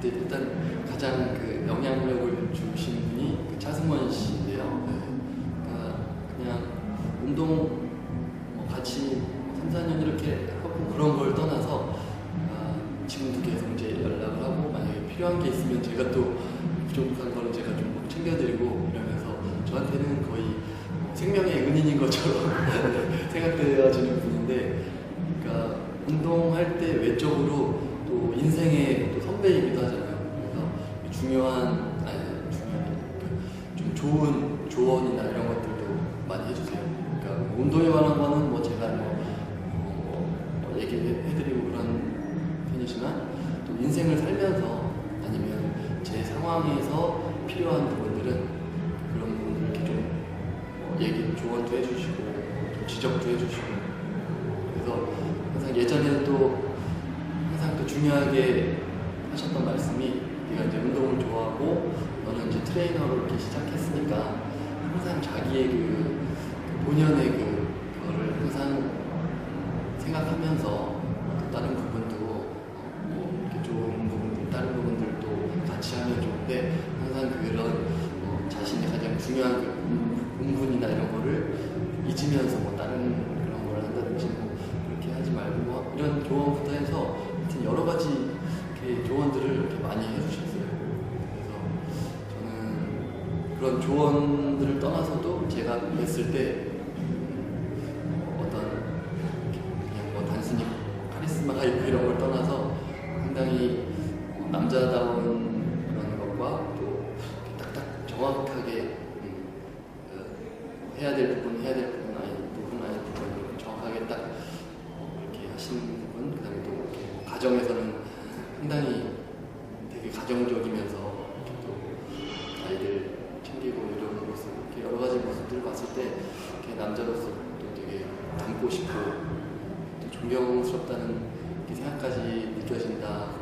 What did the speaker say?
근데 일단 가장 그 영향력을 주신 분이 그 차승원 씨인데요. 네. 그러니까 그냥 운동 뭐 같이 3, 4년 이렇게 하고 그런 걸 떠나서 아, 지금도 계속 이제 연락을 하고 만약에 필요한 게 있으면 제가 또 부족한 거는 제가 좀 꼭 챙겨드리고 이러면서 저한테는 거의 생명의 은인인 것처럼 생각되어지는 분인데 그러니까 운동할 때 외적으로 또 인생의 또 선배이기도 하잖아요. 그래서 중요한 아니 중요한 그좀 좋은 조언이나 이런 것들도 많이 해주세요. 그러니까 운동에 관한 거는 뭐 제가 뭐, 어, 뭐 얘기를 해드리고 그런 편이지만 또 인생을 살면서 아니면 제 상황에서 필요한 부분들은 그런 이렇게 좀 어, 얘기 조언도 해주시고 또 지적도 해주시고 그래서 항상 예전에는 또 중요하게 하셨던 말씀이 네가 이제 운동을 좋아하고 너는 이제 트레이너로 이렇게 시작했으니까 항상 자기의 그, 그 본연의 그 그거를 항상 생각하면서 또 다른 부분도 어, 뭐 이렇게 좋은 부분 다른 부분들도 같이 하면 좋은데 항상 그런 어, 자신이 가장 중요한 그 분- 본분이나 이런 거를 잊으면서 뭐 다른 그런 걸 한다든지 뭐 그렇게 하지 말고 뭐 이런 조언부터 해서 가지 이렇게 조언들을 이렇게 많이 해주셨어요. 그래서 저는 그런 조언들을 떠나서도 제가 뵀을 때 어, 어떤 그냥 뭐 단순히 카리스마 가 있고 이런 걸 떠나서 상당히 어, 남자다운 그런 것과 또 딱딱 정확하게 음, 그 해야 될 부분 해야 될 부분 아닌 부분 이렇게 정확하게 딱 어, 이렇게 하시는 부분 그다음에 또 이렇게 뭐 가정에서는 상당히 되게 가정적이면서 또 아이들 챙기고 이런 모습 이렇게 여러 가지 모습들을 봤을 때 남자로서 또 되게 닮고 싶고 또 존경스럽다는 생각까지 느껴진다